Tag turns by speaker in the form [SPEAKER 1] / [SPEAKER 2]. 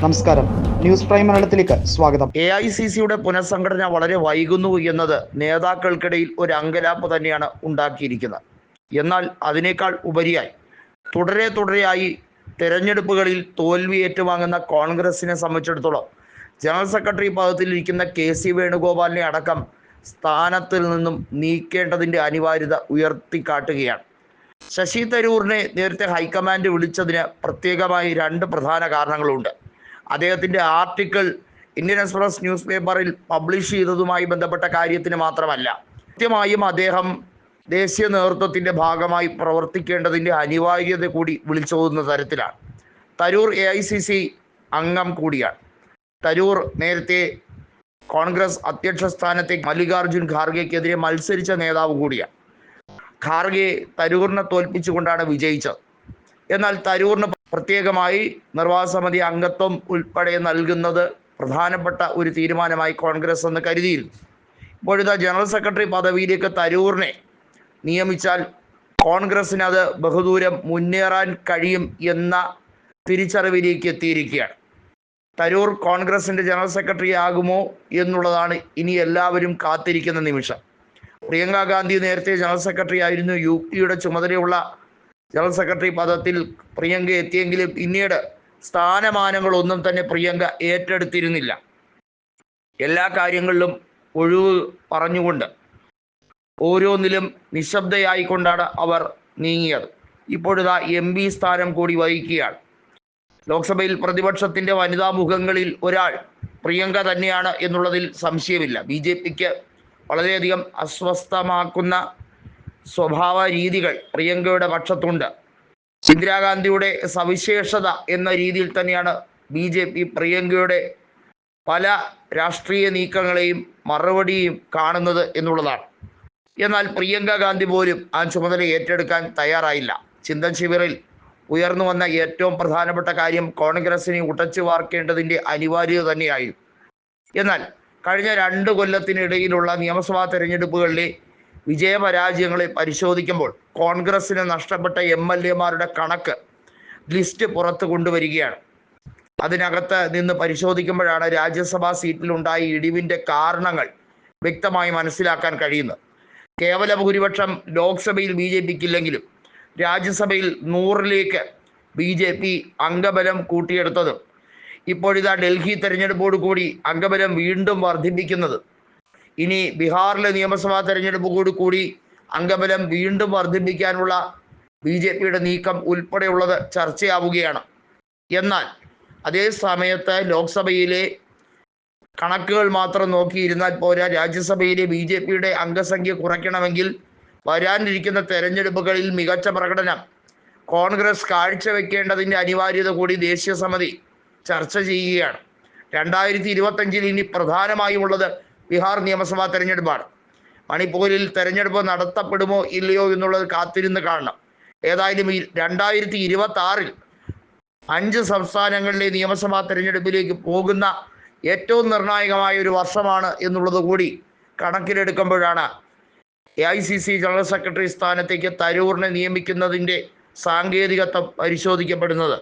[SPEAKER 1] നമസ്കാരം. News prime മലയാളത്തിലേക്ക് സ്വാഗതം.
[SPEAKER 2] എ ഐ സി സിയുടെ പുനഃസംഘടന വളരെ വൈകുന്നു എന്നത് നേതാക്കൾക്കിടയിൽ ഒരു അങ്കലാപ്പ് തന്നെയാണ് ഉണ്ടാക്കിയിരിക്കുന്നത്. എന്നാൽ അതിനേക്കാൾ ഉപരിയായി തുടരെ തുടരെയായി തെരഞ്ഞെടുപ്പുകളിൽ തോൽവി ഏറ്റുവാങ്ങുന്ന കോൺഗ്രസിനെ സംബന്ധിച്ചിടത്തോളം ജനറൽ സെക്രട്ടറി പദത്തിലിരിക്കുന്ന കെ സി വേണുഗോപാലിനെ അടക്കം സ്ഥാനത്തിൽ നിന്നും നീക്കേണ്ടതിന്റെ അനിവാര്യത ഉയർത്തിക്കാട്ടുകയാണ്. ശശി തരൂറിനെ നേരത്തെ ഹൈക്കമാൻഡ് വിളിച്ചതിന് പ്രത്യേകമായി രണ്ട് പ്രധാന കാരണങ്ങളുണ്ട്. അദ്ദേഹത്തിന്റെ ആർട്ടിക്കിൾ ഇന്ത്യൻ എക്സ്പ്രസ് ന്യൂസ് പേപ്പറിൽ പബ്ലിഷ് ചെയ്തതുമായി ബന്ധപ്പെട്ട കാര്യത്തിന് മാത്രമല്ല കൃത്യമായും അദ്ദേഹം ദേശീയ നേതൃത്വത്തിന്റെ ഭാഗമായി പ്രവർത്തിക്കേണ്ടതിന്റെ അനിവാര്യത കൂടി വിളിച്ചോതുന്ന തരത്തിലാണ്. Tharoor A I C C അംഗം കൂടിയാണ്. തരൂർ നേരത്തെ കോൺഗ്രസ് അധ്യക്ഷ സ്ഥാനത്തേക്ക് മല്ലികാർജുൻ ഖാർഗെക്കെതിരെ മത്സരിച്ച നേതാവ് കൂടിയാണ്. ഖാർഗെ തരൂറിനെ തോൽപ്പിച്ചുകൊണ്ടാണ് വിജയിച്ചത്. എന്നാൽ തരൂറിന് പ്രത്യേകമായി നിർവാഹക സമിതി അംഗത്വം ഉൾപ്പെടെ നൽകുന്നത് പ്രധാനപ്പെട്ട ഒരു തീരുമാനമായി കോൺഗ്രസ് എന്ന് കരുതിയിരുന്നു. ഇപ്പോഴത്തെ ജനറൽ സെക്രട്ടറി പദവിയിലേക്ക് തരൂറിനെ നിയമിച്ചാൽ കോൺഗ്രസിന് അത് ബഹുദൂരം മുന്നേറാൻ കഴിയും എന്ന തിരിച്ചറിവിലേക്ക് എത്തിയിരിക്കുകയാണ്. തരൂർ കോൺഗ്രസിന്റെ ജനറൽ സെക്രട്ടറി ആകുമോ എന്നുള്ളതാണ് ഇനി എല്ലാവരും കാത്തിരിക്കുന്ന നിമിഷം. പ്രിയങ്ക ഗാന്ധി നേരത്തെ ജനറൽ സെക്രട്ടറി ആയിരുന്നു. യു പിയുടെ ചുമതലയുള്ള ജനറൽ സെക്രട്ടറി പദത്തിൽ പ്രിയങ്ക എത്തിയെങ്കിലും പിന്നീട് സ്ഥാനമാനങ്ങളൊന്നും തന്നെ പ്രിയങ്ക ഏറ്റെടുത്തിരുന്നില്ല. എല്ലാ കാര്യങ്ങളിലും ഒഴിവ് പറഞ്ഞുകൊണ്ട് ഓരോന്നിലും നിശബ്ദയായിക്കൊണ്ടാണ് അവർ നീങ്ങിയത്. ഇപ്പോഴിതാ എം പി സ്ഥാനം കൂടി വഹിക്കുകയാണ്. ലോക്സഭയിൽ പ്രതിപക്ഷത്തിന്റെ വനിതാ മുഖങ്ങളിൽ ഒരാൾ പ്രിയങ്ക തന്നെയാണ് എന്നുള്ളതിൽ സംശയമില്ല. ബി ജെ പിക്ക് വളരെയധികം അസ്വസ്ഥമാക്കുന്ന സ്വഭാവ രീതികൾ പ്രിയങ്കയുടെ പക്ഷത്തുണ്ട്. ഇന്ദിരാഗാന്ധിയുടെ സവിശേഷത എന്ന രീതിയിൽ തന്നെയാണ് ബി ജെ പി പ്രിയങ്കയുടെ പല രാഷ്ട്രീയ നീക്കങ്ങളെയും മറുപടിയും കാണുന്നത് എന്നുള്ളതാണ്. എന്നാൽ പ്രിയങ്ക ഗാന്ധി പോലും ആ ചുമതല ഏറ്റെടുക്കാൻ തയ്യാറായില്ല. ചിന്തൻ ശിബിറിൽ ഉയർന്നു വന്ന ഏറ്റവും പ്രധാനപ്പെട്ട കാര്യം കോൺഗ്രസിനെ ഉടച്ചു വാർക്കേണ്ടതിന്റെ അനിവാര്യത തന്നെയായിരുന്നു. എന്നാൽ കഴിഞ്ഞ രണ്ട് കൊല്ലത്തിനിടയിലുള്ള നിയമസഭാ തെരഞ്ഞെടുപ്പുകളിലെ വിജയപരാജയങ്ങളെ പരിശോധിക്കുമ്പോൾ കോൺഗ്രസിന് നഷ്ടപ്പെട്ട എം എൽ എമാരുടെ കണക്ക് ലിസ്റ്റ് പുറത്തു കൊണ്ടുവരികയാണ്. അതിനകത്ത് നിന്ന് പരിശോധിക്കുമ്പോഴാണ് രാജ്യസഭാ സീറ്റിലുണ്ടായ ഇടിവിന്റെ കാരണങ്ങൾ വ്യക്തമായി മനസ്സിലാക്കാൻ കഴിയുന്നത്. കേവല ഭൂരിപക്ഷം ലോക്സഭയിൽ ബി ജെ പിക്കില്ലെങ്കിലും രാജ്യസഭയിൽ നൂറിലേക്ക് ബി ജെ പി അംഗബലം കൂട്ടിയെടുത്തതും ഇപ്പോഴിതാ ഡൽഹി തെരഞ്ഞെടുപ്പോട് കൂടി അംഗബലം വീണ്ടും വർദ്ധിപ്പിക്കുന്നത് ഇനി ബീഹാറിലെ നിയമസഭാ തെരഞ്ഞെടുപ്പോട് കൂടി അംഗബലം വീണ്ടും വർദ്ധിപ്പിക്കാനുള്ള ബി ജെ പിയുടെ നീക്കം ഉൾപ്പെടെയുള്ളത് ചർച്ചയാവുകയാണ്. എന്നാൽ അതേ സമയത്ത് ലോക്സഭയിലെ കണക്കുകൾ മാത്രം നോക്കിയിരുന്നാൽ പോരാ രാജ്യസഭയിലെ ബി ജെ പിയുടെ അംഗസംഖ്യ കുറയ്ക്കണമെങ്കിൽ വരാനിരിക്കുന്ന തെരഞ്ഞെടുപ്പുകളിൽ മികച്ച പ്രകടനം കോൺഗ്രസ് കാഴ്ചവെക്കേണ്ടതിന്റെ അനിവാര്യത കൂടി ദേശീയ സമിതി ചർച്ച ചെയ്യുകയാണ്. രണ്ടായിരത്തി ഇരുപത്തഞ്ചിൽ ഇനി പ്രധാനമായും ഉള്ളത് ബീഹാർ നിയമസഭാ തെരഞ്ഞെടുപ്പാണ്. മണിപ്പൂരിൽ തെരഞ്ഞെടുപ്പ് നടത്തപ്പെടുമോ ഇല്ലയോ എന്നുള്ളത് കാത്തിരുന്ന് കാണണം. ഏതായാലും രണ്ടായിരത്തി ഇരുപത്തി ആറിൽ അഞ്ച് സംസ്ഥാനങ്ങളിലെ നിയമസഭാ തെരഞ്ഞെടുപ്പിലേക്ക് പോകുന്ന ഏറ്റവും നിർണായകമായ ഒരു വർഷമാണ് എന്നുള്ളത് കൂടി കണക്കിലെടുക്കുമ്പോഴാണ് A I C C general secretary സ്ഥാനത്തേക്ക് തരൂറിനെ നിയമിക്കുന്നതിന്റെ സാങ്കേതികത്വം പരിശോധിക്കപ്പെടുന്നത്.